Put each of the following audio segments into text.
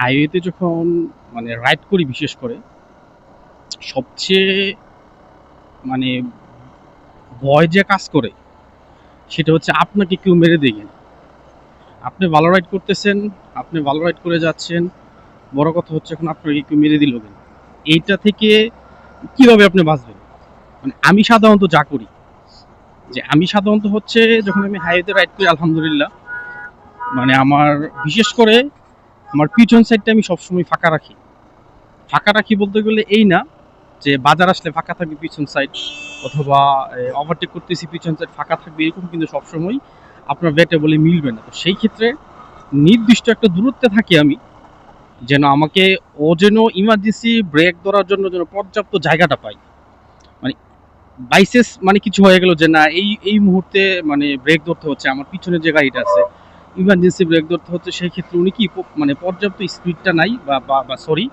হাইওয়েতে যখন মানে রাইড করি বিশেষ করে, সবচেয়ে মানে ভয় যে কাজ করে, সেটা হচ্ছে আপনাকে কেউ মেরে দেখেন আপনি ভালো রাইড করতেছেন, আপনি ভালো রাইড করে যাচ্ছেন, বড় কথা হচ্ছে এখন আপনাকে কেউ মেরে দিল কেন? এইটা থেকে কীভাবে আপনি বাঁচবেন? মানে আমি সাধারণত যা করি, যে আমি সাধারণত হচ্ছে যখন আমি হাইওয়েতে রাইড করি, আলহামদুলিল্লাহ মানে আমার বিশেষ করে আমার পিছন সাইডটা আমি সবসময় ফাঁকা রাখি। ফাঁকা রাখি বলতে গেলে এই না যে বাজার আসলে ফাঁকা থাকবে পিছন সাইড অথবা ওভারটেক করতেছি পিছন সাইড ফাঁকা থাকবে, এরকম কিন্তু সবসময় আপনার ব্যাটে বলে মিলবে না। তো সেই ক্ষেত্রে নির্দিষ্ট একটা দূরত্বে থাকি আমি, যেন আমাকে ও যেন ইমার্জেন্সি ব্রেক ধরার জন্য যেন পর্যাপ্ত জায়গাটা পাই মানে বাইসেস মানে কিছু হয়ে গেল যে না, এই এই মুহূর্তে মানে ব্রেক ধরতে হচ্ছে, আমার পিছনে যে গাড়িটা আছে ইমার্জেন্সি ব্রেক ধরতে হচ্ছে সেই ক্ষেত্রে উনি কি মানে পর্যাপ্ত স্পিডটা নাই বা বা সরি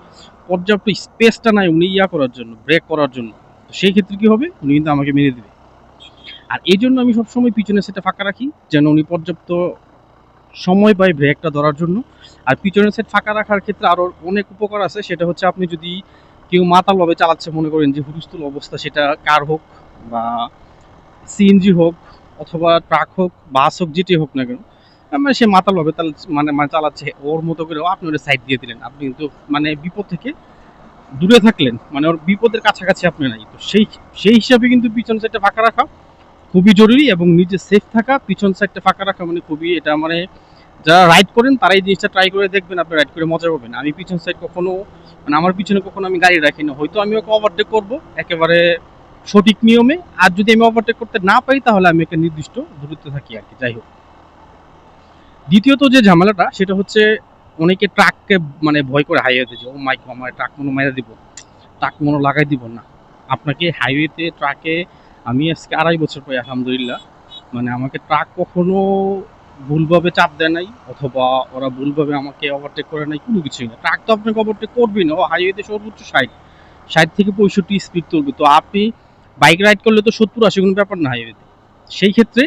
পর্যাপ্ত স্পেসটা নাই উনি ইয়া করার জন্য ব্রেক করার জন্য। তো সেই ক্ষেত্রে কি হবে? উনি কিন্তু আমাকে মেরে দেবে। আর এই জন্য আমি সবসময় পিছনে সেটা ফাঁকা রাখি, যেন উনি পর্যাপ্ত সময় পায় ব্রেকটা ধরার জন্য। আর পিছনের সেট ফাঁকা রাখার ক্ষেত্রে আরও অনেক উপকার আছে, সেটা হচ্ছে আপনি যদি কেউ মাতালভাবে চালাচ্ছে, মনে করেন যে হুরুস্থুল অবস্থা, সেটা কার হোক বা সিএনজি হোক অথবা ট্রাক হোক বাস হোক যেটি হোক না কেন মানে সে মাতালভাবে তাল মানে মানে চালাচ্ছে। ওর মতো করে আপনি ওর সাইড দিয়ে দিলেন। আপনি কিন্তু মানে বিপদ থেকে দূরে থাকলেন। মানে ওর বিপদের কাছাকাছি আপনি নাই। তো সেই সেই হিসাবে কিন্তু পিছন সাইডটা ফাঁকা রাখা খুবই জরুরি এবং নিজে সেফ থাকা, পিছন সাইডটা ফাঁকা রাখা মানে খুবই এটা মানে যারা রাইড করেন তারা এই জিনিসটা ট্রাই করে দেখবেন, আপনি রাইড করে মজা পাবেন। আমি পিছন সাইড কখনো মানে আমার পিছনে কখনো আমি গাড়ি রাখি না। হয়তো আমি ওকে ওভারটেক করব একেবারে সঠিক নিয়মে। আর যদি আমি ওভারটেক করতে না পারি, তাহলে আমি একটা নির্দিষ্ট দূরত্বে থাকি আর কি। যাই হোক। দ্বিতীয়ত যে ঝামেলাটা, সেটা হচ্ছে অনেকে ট্রাককে মানে ভয় করে হাইওয়েতে যে, ও মাইক আমার ট্রাক মনে মাইরা দিব, ট্রাক মনে লাগাই দিব না। আপনাকে হাইওয়েতে ট্রাকে আমি আজকে আড়াই বছর পরে, আলহামদুলিল্লাহ মানে আমাকে ট্রাক কখনো ভুলভাবে চাপ দেয় নাই, অথবা ওরা ভুলভাবে আমাকে ওভারটেক করে নাই, কোনো কিছুই না। ট্রাক তো আপনাকে ওভারটেক করবেই না, ও হাইওয়েতে সর্বোচ্চ ষাট ষাট থেকে পঁয়ষট্টি স্পিড তুলবে। তো আপনি বাইক রাইড করলে তো সত্তর আশি কোনো ব্যাপার না হাইওয়েতে সেই ক্ষেত্রে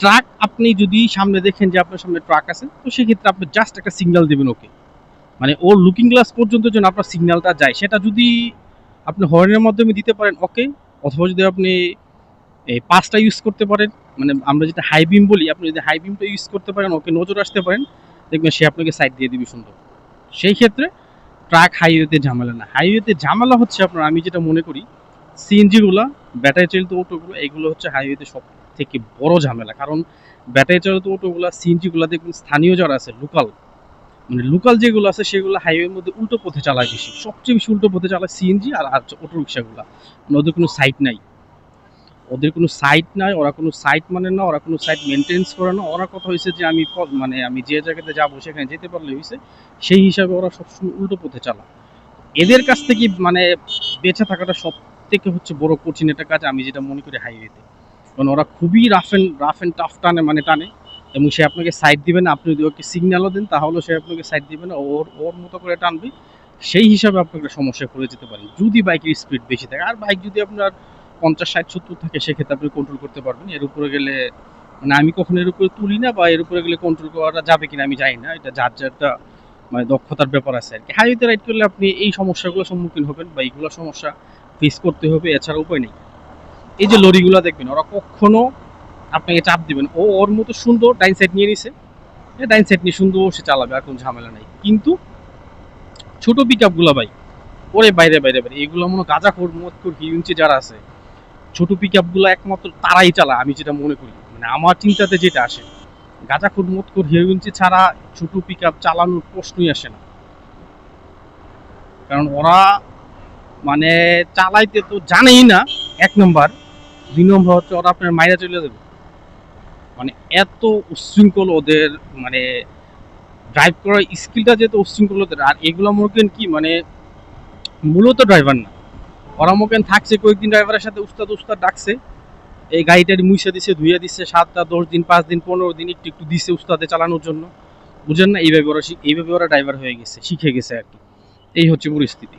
ট্রাক আপনি যদি সামনে দেখেন যে আপনার সামনে ট্রাক আছে, তো সেক্ষেত্রে আপনি জাস্ট একটা সিগন্যাল দেবেন ওকে মানে ওর লুকিং গ্লাস পর্যন্ত যেন আপনার সিগন্যালটা যায়। সেটা যদি আপনি হর্নের মাধ্যমে দিতে পারেন ওকে অথবা যদি আপনি এই পাসটা ইউজ করতে পারেন মানে আমরা যেটা হাই বিম বলি, আপনি যদি হাই বিমটা ইউজ করতে পারেন ওকে নজর আসতে পারেন, দেখবেন সে আপনাকে সাইড দিয়ে দিবে সুন্দর। সেই ক্ষেত্রে ট্রাক হাইওয়েতে ঝামেলা না। হাইওয়েতে ঝামেলা হচ্ছে আপনার, আমি যেটা মনে করি সিএনজিগুলো ব্যাটারি চালিত অটোগুলো এগুলো হচ্ছে হাইওয়েতে সব থেকে বড় ঝামেলা। কারণ ব্যাটারি চালিত অটোগুলো, সিএনজিগুলো দেখুন স্থানীয় যারা আছে লোকাল মানে লোকাল যেগুলো আছে, সেগুলো হাইওয়ের মধ্যে উল্টো পথে চালায় বেশি। সবচেয়ে বেশি উল্টো পথে চালায় সিএনজি আর আর অটো মানে ওদের কোনো সাইট নাই। ওদের কোনো সাইট নাই, ওরা কোনো সাইট মানে না, ওরা কোনো সাইট মেনটেন্স করে না। ওরা কথা হয়েছে যে আমি মানে আমি যে জায়গাতে যাব, সেখানে যেতে পারলে হয়েছে সেই হিসাবে ওরা সবসময় উল্টো পথে চালায়। এদের কাছ থেকে মানে বেঁচে থাকাটা সব থেকে হচ্ছে বড় কঠিন একটা কাজ, আমি যেটা মনে করি হাইওয়েতে কারণ ওরা খুবই rough and rough and tough টানে মানে টানে। এবং সে আপনাকে সাইড দিবে না। আপনি যদি ওকে সিগন্যালও দেন, তাহলেও সে আপনাকে সাইড দিবে না। ওর ওর মতো করে টানবে। সেই হিসাবে আপনি একটা সমস্যায় পড়ে যেতে পারেন যদি বাইকের স্পিড বেশি থাকে। আর বাইক যদি আপনার পঞ্চাশ, ষাট, সত্তর থাকে, সেক্ষেত্রে আপনি কন্ট্রোল করতে পারবেন। এর উপরে গেলে মানে আমি কখনো এর উপরে তুলি না বা এর উপরে গেলে কন্ট্রোল করা যাবে কিনা আমি জানি না। এটা যার যারটা মানে দক্ষতার ব্যাপার আছে আর কি। হাইওয়েতে রাইড করলে আপনি এই সমস্যাগুলোর সম্মুখীন হবেন বা এইগুলো সমস্যা ফেস করতে হবে, এছাড়া উপায় নেই। এই যে লরিগুলো দেখবেন, ওরা কখনো আপনাকে চাপ দিবেন ও ওর মতো সুন্দর ডাইন সাইড নিয়ে নিছে। ডাইন সাইড নিয়ে সুন্দর সে চালাবে, আর কোনো ঝামেলা নাই। কিন্তু ছোট পিক আপগুলো ভাই, ওরে বাইরে বাইরে বাইরে, এগুলো মনে হয় গাঁজাখোর মদখোর, হিউঞ্চি যারা আছে, ছোট পিক আপগুলো একমাত্র তারাই চালায়, আমি যেটা মনে করি। মানে আমার চিন্তাতে যেটা আসে গাঁজাখোর মদখোর, হিউঞ্চি ছাড়া ছোট পিক আপ চালানোর প্রশ্নই আসে না। কারণ ওরা মানে চালাইতে তো জানেই না, এক নম্বর। দুই নম্বর হচ্ছে, ওরা আপনার মাইরা চলে যাবে। মানে এত উশৃঙ্খল ওদের মানে ড্রাইভ করার স্কিলটা যেহেতু উশৃঙ্খল ওদের, আর এগুলো মোকেন কি মানে মূলত ড্রাইভার না। ওরা মোকেন থাকছে কয়েকদিন ড্রাইভারের সাথে উস্তাদ উস্তাদ ডাকছে, এই গাড়িটার মুইসা দিছে ধুইয়া দিচ্ছে সাতটা, দশ দিন, পাঁচ দিন, পনেরো দিন একটু একটু দিছে উস্তাদে চালানোর জন্য। বুঝেন না? এইভাবে ওরা এইভাবে ওরা ড্রাইভার হয়ে গেছে, শিখে গেছে আর কি। এই হচ্ছে পরিস্থিতি।